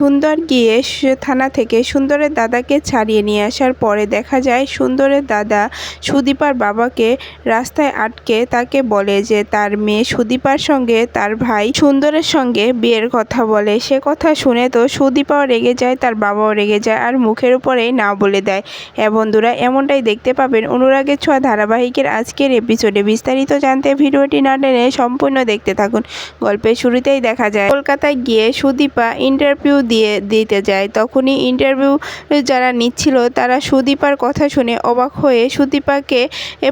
সুন্দর গিয়ে থানা থেকে সুন্দরের দাদাকে ছাড়িয়ে নিয়ে আসার পরে দেখা যায় সুন্দরের দাদা সুদীপার বাবাকে রাস্তায় আটকে তাকে বলে যে তার মেয়ে সুদীপার সঙ্গে তার ভাই সুন্দরের সঙ্গে বিয়ের কথা বলে। সে কথা শুনে তো সুদীপাও রেগে যায়, তার বাবাও রেগে যায় আর মুখের উপরেই না বলে দেয়। হ্যাঁ বন্ধুরা, এমনটাই দেখতে পাবেন অনুরাগের ছোঁয়া ধারাবাহিকের আজকের এপিসোডে বিস্তারিত জানতে ভিডিওটি না টেনে সম্পূর্ণ দেখতে থাকুন। গল্পের শুরুতেই দেখা যায়, কলকাতায় গিয়ে সুদীপা ইন্টারভিউ দিয়ে দিতে যায়। তখনই ইন্টারভিউ যারা নিচ্ছিল, তারা সুদীপার কথা শুনে অবাক হয়ে সুদীপাকে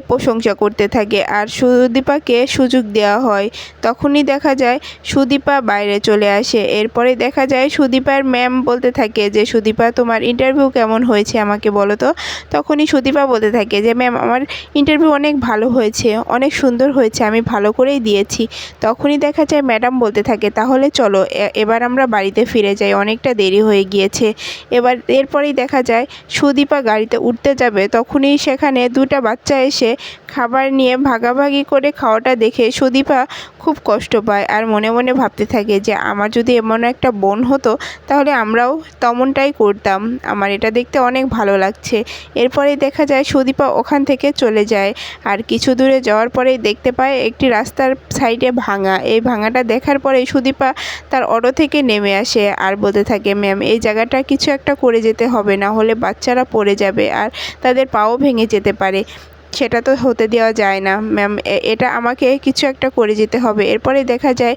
প্রশংসা করতে থাকে আর সুদীপাকে সুযোগ দেওয়া হয়। তখনই দেখা যায় সুদীপা বাইরে চলে আসে। এরপরে দেখা যায় সুদীপার ম্যাম বলতে থাকে যে, সুদীপা, তোমার ইন্টারভিউ কেমন হয়েছে আমাকে বলো তো? তখনই সুদীপা বলতে থাকে যে ম্যাম আমার ইন্টারভিউ অনেক ভালো হয়েছে, অনেক সুন্দর হয়েছে, আমি ভালো করেই দিয়েছি। তখনই দেখা যায় ম্যাডাম বলতে থাকে, তাহলে চলো এবার আমরা বাড়িতে ফিরে যাই। অনেকটা দেরি হয়ে গিয়েছে। এবার এরপরেই দেখা যায়, সুদীপা গাড়িতে উঠতে যাবে, তখনই সেখানে দুটা বাচ্চা এসে খাবার নিয়ে ভাগাভাগি করে খাওয়াটা দেখে সুদীপা খুব কষ্ট পায় আর মনে মনে ভাবতে থাকে যে, আমার যদি এমন একটা বোন হতো, তাহলে আমরাও তেমনটাই করতাম। আমার এটা দেখতে অনেক ভালো লাগছে। এরপরেই দেখা যায়, সুদীপা ওখান থেকে চলে যায় আর কিছু দূরে যাওয়ার পরেই দেখতে পায় একটি রাস্তার সাইডে ভাঙা। এই ভাঙাটা দেখার পরেই সুদীপা তার অটো থেকে নেমে আসে আর বলতে থাকে ম্যাম এই জায়গাটা কিছু একটা করে যেতে হবে, না হলে বাচ্চারা পড়ে যাবে আর তাদের পাও ভেঙে যেতে পারে। সেটা তো হতে দেওয়া যায় না ম্যাম এ- এটা আমাকে কিছু একটা করে যেতে হবে। এরপরে দেখা যায়,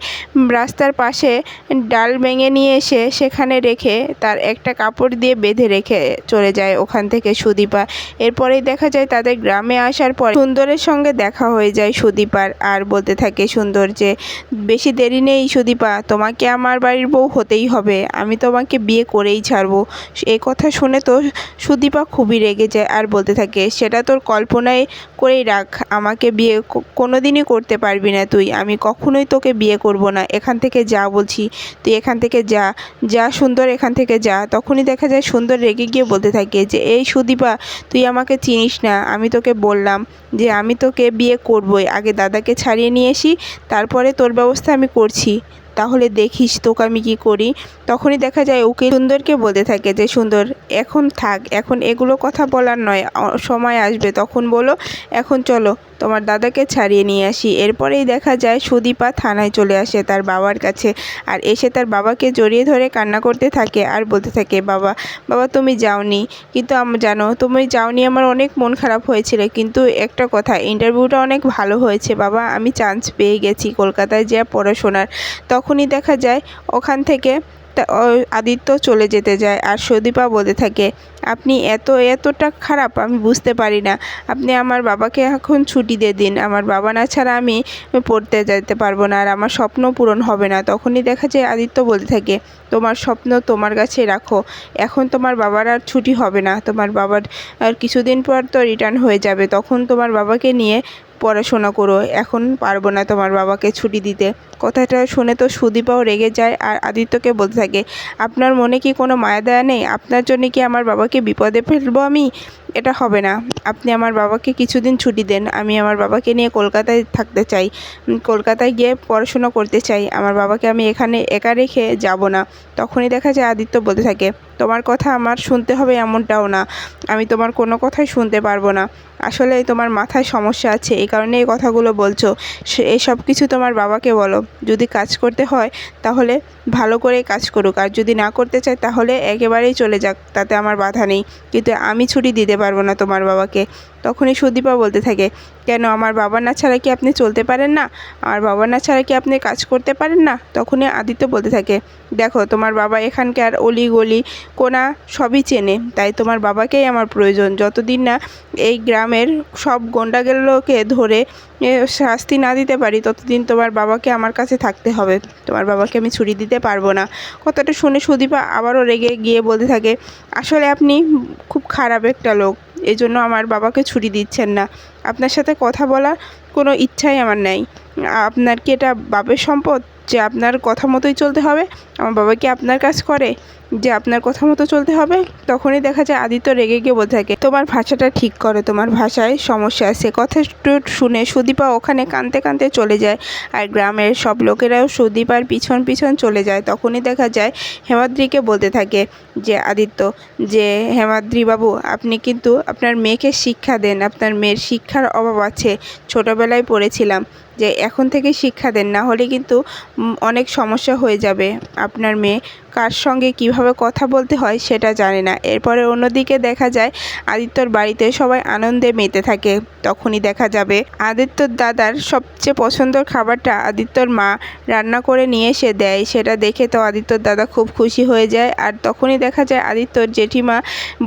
রাস্তার পাশে ডাল ভেঙে নিয়ে এসে সেখানে রেখে তার একটা কাপড় দিয়ে বেঁধে রেখে চলে যায় ওখান থেকে সুদীপা। এরপরেই দেখা যায়, তাদের গ্রামে আসার পর সুন্দরের সঙ্গে দেখা হয়ে যায় সুদীপার। আর বলতে থাকে সুন্দর যে, বেশি দেরি নেই সুদীপা, তোমাকে আমার বাড়ির বউ হতেই হবে। আমি তোমাকে বিয়ে করেই ছাড়বো। এই কথা শুনে তো সুদীপা খুবই রেগে যায়। আর বলতে থাকে, সেটা তোর কল্পনায় করেই রাখ। আমাকে বিয়ে কোনো দিনই করতে পারবি না তুই। আমি কখনোই তোকে বিয়ে করব না। এখান থেকে যা বলছি, তুই এখান থেকে যা। যা সুন্দর এখান থেকে যা। তখনই দেখা যায় সুন্দর রেগে গিয়ে বলতে থাকে যে, এই সুদীপা, তুই আমাকে চিনিস না। আমি তোকে বললাম যে, আমি তোকে বিয়ে করবই। আগে দাদাকে ছাড়িয়ে নিয়ে আসি, তারপরে তোর ব্যবস্থা আমি করছি। তাহলে দেখিস তোকে আমি কী করি। তখনই দেখা যায় ওকে সুন্দরকে বলতে থাকে যে, সুন্দর, এখন থাক, এখন এগুলো কথা বলার নয় সময় আসবে। তখন বলো, এখন চলো, তোমার দাদাকে ছাড়িয়ে নিয়ে আসি। এরপরেই দেখা যায় সুদীপা থানায় চলে আসে তার বাবার কাছে আর এসে তার বাবাকে জড়িয়ে ধরে কান্না করতে থাকে আর বলতে থাকে, বাবা বাবা, তুমি যাওনি। কিন্তু আম, জানো, তুমি যাওনি আমার অনেক মন খারাপ হয়েছিল, কিন্তু একটা কথা ইন্টারভিউটা অনেক ভালো হয়েছে। বাবা, আমি চান্স পেয়ে গেছি কলকাতায় যা পড়াশোনার। তখনই দেখা যায় ওখান থেকে আদিত্য চলে যেতে যায় আর সদীপা বলতে থাকে, আপনি এত, এতটা খারাপ আমি বুঝতে পারি না। আপনি আমার বাবাকে এখন ছুটি দিয়ে দিন। আমার বাবা না ছাড়া আমি পড়তে যেতে পারব না আর আমার স্বপ্ন পূরণ হবে না। তখনই দেখা যায় আদিত্য বলতে থাকে, তোমার স্বপ্ন তোমার কাছে রাখো। এখন তোমার বাবার আর ছুটি হবে না। তোমার বাবার আর কিছুদিন পর তো রিটার্ন হয়ে যাবে। তখন তোমার বাবাকে নিয়ে পড়াশোনা করো, এখন পারব না তোমার বাবাকে ছুটি দিতে। কথাটা শুনে তো সুদীপাও রেগে যায় আর আদিত্যকে বলতে থাকে, আপনার মনে কি কোনো মায়া দয়া নেই? আপনার জন্য কি আমার বাবাকে বিপদে ফেলব আমি? এটা হবে না। আপনি আমার বাবাকে কিছুদিন ছুটি দেন, আমি আমার বাবাকে নিয়ে কলকাতায় থাকতে চাই কলকাতায় গিয়ে পড়াশোনা করতে চাই, আমার বাবাকে আমি এখানে একা রেখে যাব না। তখনই দেখা যায় আদিত্য বলতে থাকে, তোমার কথা আমার শুনতে হবে এমনটাও না, আমি তোমার কোনো কথাই শুনতে পারব না। আসলে তোমার মাথায় সমস্যা আছে, এই কারণে এই কথাগুলো বলছো। সে এসব কিছু তোমার বাবাকে বলো। যদি কাজ করতে হয়, তাহলে ভালো করে কাজ করুক। আর যদি না করতে চায়, তাহলে একেবারেই চলে যাক, তাতে আমার বাধা নেই। কিন্তু আমি ছুটি দিতে পারব না তোমার বাবাকে। তখনই সুদীপা বলতে থাকে, কেন, আমার বাবা না ছাড়া কি আপনি চলতে পারেন না? আমার বাবা না ছাড়া কি আপনি কাজ করতে পারেন না? তখনই আদিত্য বলতে থাকে, দেখো, তোমার বাবা এখানকার অলি গলি কোনা সবই চেনে, তাই তোমার বাবাকেই আমার প্রয়োজন। যতদিন না এই গ্রামের সব গন্ডাগুলোকে ধরে শাস্তি না দিতে পারি, ততদিন তোমার বাবাকে আমার কাছে থাকতে হবে। তোমার বাবাকে আমি ছুটি দিতে পারব না। কথাটা শুনে সুদীপা আবারও রেগে গিয়ে বলতে থাকে, আসলে আপনি খুব খারাপ একটা লোক। এই জন্য আমার বাবাকে ছুটি দিচ্ছেন না। আপনার সাথে কথা বলার কোনো ইচ্ছাই আমার নাই। আপনার কি এটা বাপের সম্পদ যে আপনার কথা মতোই চলতে হবে? আমার বাবা কি আপনার কাজ করে? যে আপনার কথা মতো চলতে হবে? তখনই দেখা যায় আদিত্য রেগে গিয়ে বলতে থাকে, তোমার ভাষাটা ঠিক করে, তোমার ভাষায় সমস্যা আছে। কথা শুনে সুদীপা ওখানে কানতে কানতে চলে যায় আর গ্রামের সব লোকেরাও সুদীপার পিছন পিছন চলে যায়। তখনই দেখা যায় হেমাদ্রিকে বলতে থাকে যে, আদিত্য, যে হেমাদ্রি বাবু আপনি কিন্তু আপনার মেয়েকে শিক্ষা দেন। আপনার মেয়ের শিক্ষার অভাব আছে। ছোটোবেলায় পড়েছিলাম যে, এখন থেকে শিক্ষা দেন। না হলে কিন্তু অনেক সমস্যা হয়ে যাবে। আপনার মেয়ে কার সঙ্গে কীভাবে কথা বলতে হয় সেটা জানে না। এরপরে অন্যদিকে দেখা যায়, আদিত্যর বাড়িতে সবাই আনন্দে মেতে থাকে। তখনই দেখা যাবে আদিত্যর দাদার সবচেয়ে পছন্দের খাবারটা আদিত্যর মা রান্না করে নিয়ে এসে দেয়। সেটা দেখে তো আদিত্যর দাদা খুব খুশি হয়ে যায়। আর তখনই দেখা যায়, আদিত্যর জেঠিমা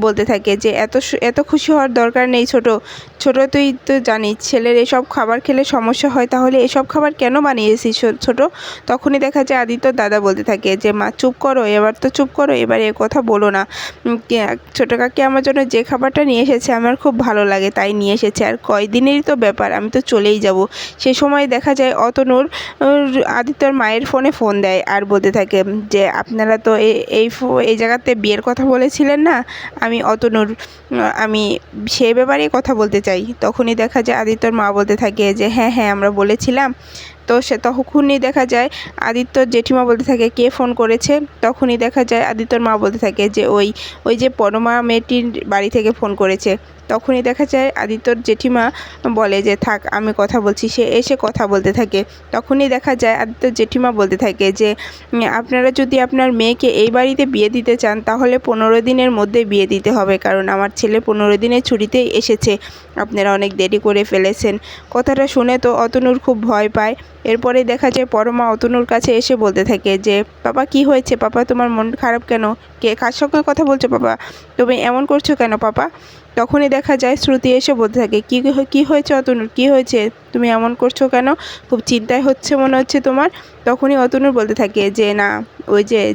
বলতে থাকে যে, এত এত খুশি হওয়ার দরকার নেই ছোট। ছোট তুই তো জানিস, ছেলের এসব খাবার খেলে সমস্যা হয়। তাহলে এসব খাবার কেন বানিয়েছিস ছোট? তখনই দেখা যায় আদিত্যর দাদা বলতে থাকে যে, মা, চুপ করো এবার তো চুপ করো, এবার এ কথা বলো না। ছোট কাকি আমার জন্য যে খাবারটা নিয়ে এসেছে আমার খুব ভালো লাগে, তাই নিয়ে এসেছে। আর কয়দিনেরই তো ব্যাপার, আমি তো চলেই যাব। সে সময় দেখা যায় অতনুর আদিত্যর মায়ের ফোনে ফোন দেয় আর বলতে থাকে যে, আপনারা তো এই এই জায়গাতে বিয়ের কথা বলেছিলেন না? আমি অতনুর, আমি সে ব্যাপারেই কথা বলতে চাই। তখনই দেখা যায় আদিত্যর মা বলতে থাকে যে হ্যাঁ হ্যাঁ আমরা বলেছিলাম। তো সে তখনই দেখা যায় আদিত্যর জেঠিমা বলতে থাকে কে ফোন করেছে, তখনই দেখা যায় আদিত্যর মা বলতে থাকে যে ওই ওই যে পরমা মেয়েটির বাড়ি থেকে ফোন করেছে। তখনই দেখা যায় আদিত্যর জেঠিমা বলে যে, থাক, আমি কথা বলছি। সে এসে কথা বলতে থাকে। তখনই দেখা যায় আদিত্যর জেঠিমা বলতে থাকে যে আপনারা যদি আপনার মেয়েকে এই বাড়িতে বিয়ে দিতে চান, তাহলে পনেরো দিনের মধ্যে বিয়ে দিতে হবে। কারণ আমার ছেলে পনেরো দিনের ছুটিতে এসেছে। আপনারা অনেক দেরি করে ফেলেছেন। কথাটা শুনে তো অতনুর খুব ভয় পায়। এরপরে দেখা যায় পরমা অতনুর কাছে এসে বলতে থাকে যে পাপা কি হয়েছে? পাপা তোমার মন খারাপ কেন? কে কার সঙ্গে কথা বলছো পাপা তুমি এমন করছ কেন, পাপা? তখনই দেখা যায় শ্রুতি এসে বলতে থাকে, কী কী হয়েছে অতনুর? কী হয়েছে? তুমি এমন করছ কেন? খুব চিন্তায় হচ্ছে মনে হচ্ছে তোমার। তখনই অতনুর বলতে থাকে যে, না, ওই যে,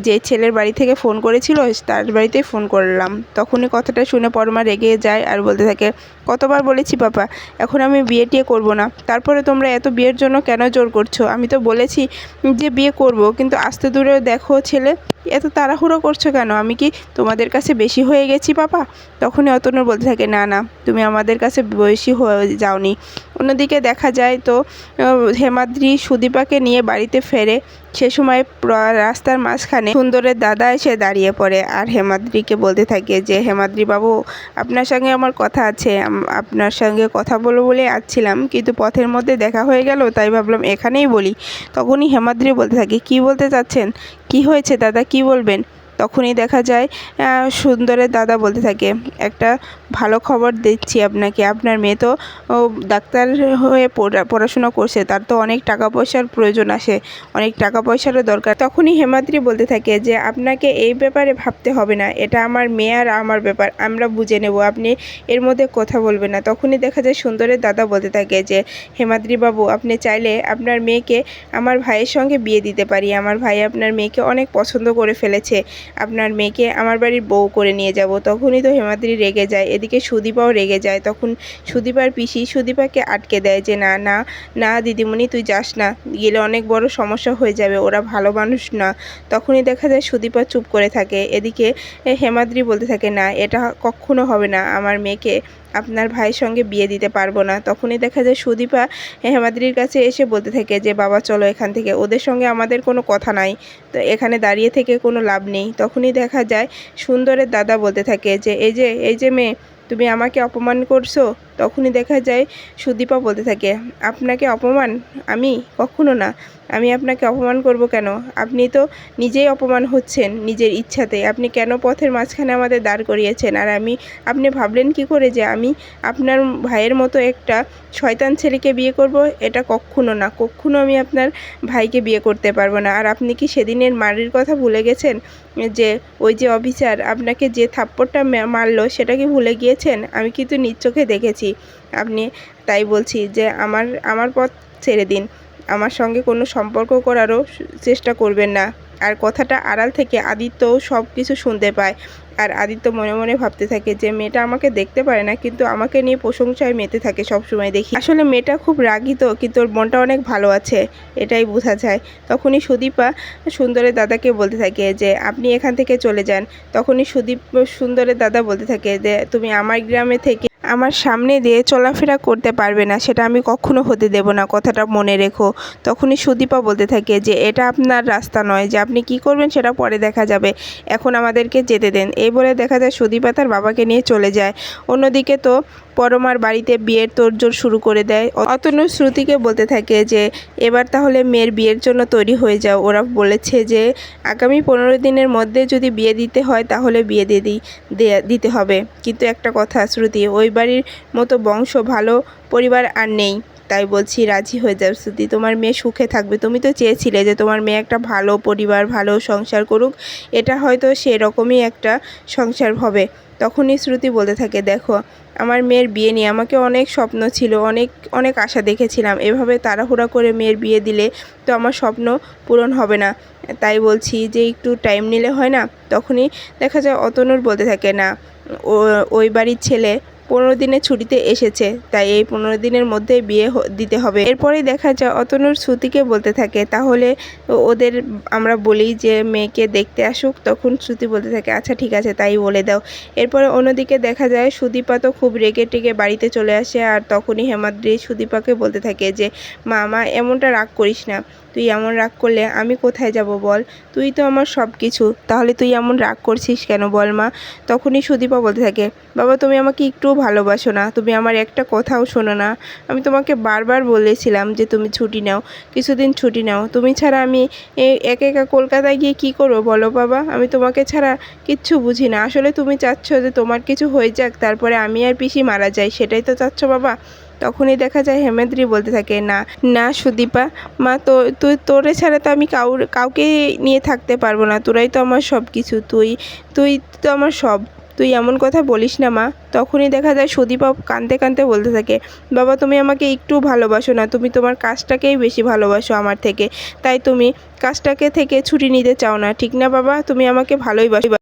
যে- ছেলের বাড়ি থেকে ফোন করেছিল, তার বাড়িতেই ফোন করলাম। তখনই কথাটা শুনে পরমা রেগে যায় আর বলতে থাকে, কতবার বলেছি পাপা, এখন আমি বিয়ে টিয়ে করব না। তারপরে তোমরা এত বিয়ের জন্য কেন জোর করছ? আমি তো বলেছি যে বিয়ে করব, কিন্তু আস্তে দূরে দেখো ছেলে, এত তাড়াহুড়ো করছ কেন? আমি কি তোমাদের কাছে বেশি হয়ে গেছি পাপা? তখনই অতনুর বলতে থাকে, না না, তুমি আমাদের কাছে বেশি হয়ে যাওনি। অন্যদিকে দেখা যায় তো হেমাদ্রি সুদীপাকে নিয়ে বাড়িতে ফেরে। সে সময় রাস্তার মাঝখানে সুন্দরের দাদা এসে দাঁড়িয়ে পড়ে আর হেমাদ্রিকে বলতে থাকে যে হেমাদ্রি বাবু আপনার সঙ্গে আমার কথা আছে। আপনার সঙ্গে কথা বলব বলে আসছিলাম, কিন্তু পথের মধ্যে দেখা হয়ে গেল, তাই ভাবলাম এখানেই বলি। তখনই হেমাদ্রি বলতে থাকে, কি বলতে চাচ্ছেন? কি হয়েছে দাদা? কি বলবেন? তখনই দেখা যায় সুন্দরের দাদা বলতে থাকে, একটা ভালো খবর দিচ্ছি আপনাকে, আপনার মেয়ে তো ডাক্তার হয়ে পড়া- পড়াশোনা করছে, তার তো অনেক টাকা পয়সার প্রয়োজন আসে, অনেক টাকা পয়সারও দরকার। তখনই হেমাদ্রি বলতে থাকে যে, আপনাকে এই ব্যাপারে ভাবতে হবে না, এটা আমার মেয়ে আর আমার ব্যাপার, আমরা বুঝে নেব, আপনি এর মধ্যে কথা বলবেন না। তখনই দেখা যায় সুন্দরের দাদা বলতে থাকে যে হেমাদ্রি বাবু আপনি চাইলে আপনার মেয়েকে আমার ভাইয়ের সঙ্গে বিয়ে দিতে পারি, আমার ভাই আপনার মেয়েকে অনেক পছন্দ করে ফেলেছে। আপনার মেয়েকে আমার বাড়ির বউ করে নিয়ে যাব। তখনই তো হেমাদ্রি রেগে যায়। এদিকে সুদীপাও রেগে যায়। তখন সুদীপার পিসি সুদীপাকে আটকে দেয় যে, না না না, দিদিমণি, তুই যাস না। গেলে অনেক বড় সমস্যা হয়ে যাবে। ওরা ভালো মানুষ না। তখনই দেখা যায় সুদীপা চুপ করে থাকে। এদিকে হেমাদ্রি বলতে থাকে, না, এটা কখনো হবে না। আমার মেয়েকে আপনার ভাইয়ের সঙ্গে বিয়ে দিতে পারব না। তখনই দেখা যায় সুদীপা হেমাদ্রির কাছে এসে বলতে থাকে যে, বাবা, চলো এখান থেকে। ওদের সঙ্গে আমাদের কোনো কথা নাই। তো এখানে দাঁড়িয়ে থেকে কোনো লাভ নেই। তখনই দেখা যায় সুন্দরের দাদা বলতে থাকে যে, এই যে এই যে মেয়ে, তুমি আমাকে অপমান করছ? তখনই দেখা যায় সুদীপা বলতে থাকে, আপনাকে অপমান? আমি? কখনো না। আমি আপনাকে অপমান করব কেন? আপনি তো নিজেই অপমান হচ্ছেন নিজের ইচ্ছাতে। আপনি কেন পথের মাঝখানে আমাদের দাঁড় করিয়েছেন? আর আমি, আপনি ভাবলেন কি করে যে আমি আপনার ভাইয়ের মতো একটা শয়তান ছেলেকে বিয়ে করব? এটা কখনো না। কখনো আমি আপনার ভাইকে বিয়ে করতে পারব না। আর আপনি কি সেদিনের মারির কথা ভুলে গেছেন? যে ওই যে অফিসার আপনাকে যে থাপ্পড়টা মারলো সেটা কি ভুলে গিয়েছেন? আমি কিন্তু নিজ চোখে দেখেছি। আপনি তাই বলছি যে আমার আমার পথ ছেড়ে দিন। আমার সঙ্গে কোনো সম্পর্ক করারও চেষ্টা করবেন না। আর কথাটা আড়াল থেকে আদিত্যও সব কিছু শুনতে পায়। আর আদিত্য মনে মনে ভাবতে থাকে যে, মেয়েটা আমাকে দেখতে পারে না, কিন্তু আমাকে নিয়ে প্রশংসায় মেতে থাকে সব সময় দেখি। আসলে মেয়েটা খুব রাগী তো, কিন্তু ওর মনটা অনেক ভালো আছে, এটাই বোঝা যায়। তখনই সুদীপা সুন্দরের দাদাকে বলতে থাকে যে, আপনি এখান থেকে চলে যান। তখনই সুদীপ, সুন্দরের দাদা বলতে থাকে যে, তুমি আমার গ্রামে থেকে আমার সামনে দিয়ে চলাফেরা করতে পারবে না, সেটা আমি কখনো হতে দেব না। কথাটা মনে রেখো। তখনই সুদীপা বলতে থাকে যে, এটা আপনার রাস্তা নয়, যে আপনি কি করবেন সেটা পরে দেখা যাবে। এখন আমাদেরকে যেতে দেন। এই বলে দেখা যায় সুদীপা তার বাবাকে নিয়ে চলে যায়। অন্যদিকে তো পরমার বাড়িতে বিয়ের তোড়জোড় শুরু করে দেয়। অতনু শ্রুতিকে বলতে থাকে যে, এবার তাহলে মেয়ের বিয়ের জন্য তৈরি হয়ে যাও। ওরা বলেছে যে, আগামী পনেরো দিনের মধ্যে যদি বিয়ে দিতে হয়, তাহলে বিয়ে দিয়ে দিই দিতে হবে। কিন্তু একটা কথা, শ্রুতি, ওই বাড়ির মতো বংশ, ভালো পরিবার আর নেই। তাই বলছি রাজি হয়ে যাও শ্রুতি। তোমার মেয়ে সুখে থাকবে। তুমি তো চেয়েছিলে যে তোমার মেয়ে একটা ভালো পরিবার, ভালো সংসার করুক। এটা হয়তো সেরকমই একটা সংসার হবে। তখনই শ্রুতি বলতে থাকে, দেখো, আমার মেয়ের বিয়ে নিয়ে আমাকে অনেক স্বপ্ন ছিল, অনেক অনেক আশা দেখেছিলাম। এভাবে তাড়াহুড়া করে মেয়ের বিয়ে দিলে তো আমার স্বপ্ন পূরণ হবে না। তাই বলছি যে একটু টাইম নিলে হয় না? তখনই দেখা যায়, অতনুর বলতে থাকে, না ওই বাড়ির ছেলে পনেরো দিনের ছুটিতে এসেছে, তাই এই পনেরো দিনের মধ্যে বিয়ে দিতে হবে। এরপরেই দেখা যায়, অতনুর শ্রুতিকে বলতে থাকে, তাহলে ওদের আমরা বলি যে মেয়েকে দেখতে আসুক, তখন শ্রুতি বলতে থাকে আচ্ছা ঠিক আছে, তাই বলে দাও। এরপরে অন্যদিকে দেখা যায়, সুদীপা তো খুব রেগে টেগে বাড়িতে চলে আসে, আর তখনই হেমাদ্রি সুদীপাকে বলতে থাকে যে, মা মা, এমনটা রাগ করিস না। তুই এমন রাগ করলে আমি কোথায় যাব বল? তুই তো আমার সব কিছু তাহলে তুই এমন রাগ করছিস কেন বল মা? তখনই সুদীপা বলতে থাকে, বাবা, তুমি আমাকে একটুও ভালোবাসো না। তুমি আমার একটা কথাও শোনো না। আমি তোমাকে বারবার বলেছিলাম যে তুমি ছুটি নাও। কিছুদিন ছুটি নাও। তুমি ছাড়া আমি একা একা কলকাতায় গিয়ে কী করব বলো বাবা? আমি তোমাকে ছাড়া কিচ্ছু বুঝি না। আসলে তুমি চাচ্ছ যে তোমার কিছু হয়ে যাক, তারপরে আমি আর পিসি মারা যাই। সেটাই তো চাচ্ছ বাবা? তখনই দেখা যায় হেমেন্দ্রি বলতে থাকে, না না সুদীপা, মা তো, তুই, তোরে ছাড়া তো আমি কাউর, কাউকে নিয়ে থাকতে পারব না, তোরাই তো আমার সব কিছু তুই তুই তো আমার সব, তুই এমন কথা বলিস না মা। তখনই দেখা যায় সুদীপা কাঁদতে কাঁদতে বলতে থাকে, বাবা, তুমি আমাকে একটু ভালোবাসো না, তুমি তোমার কাজটাকেই বেশি ভালোবাসো আমার থেকে, তাই তুমি কাজটাকে থেকে ছুটি নিতে চাও না, ঠিক না বাবা? তুমি আমাকে ভালোই বাসো।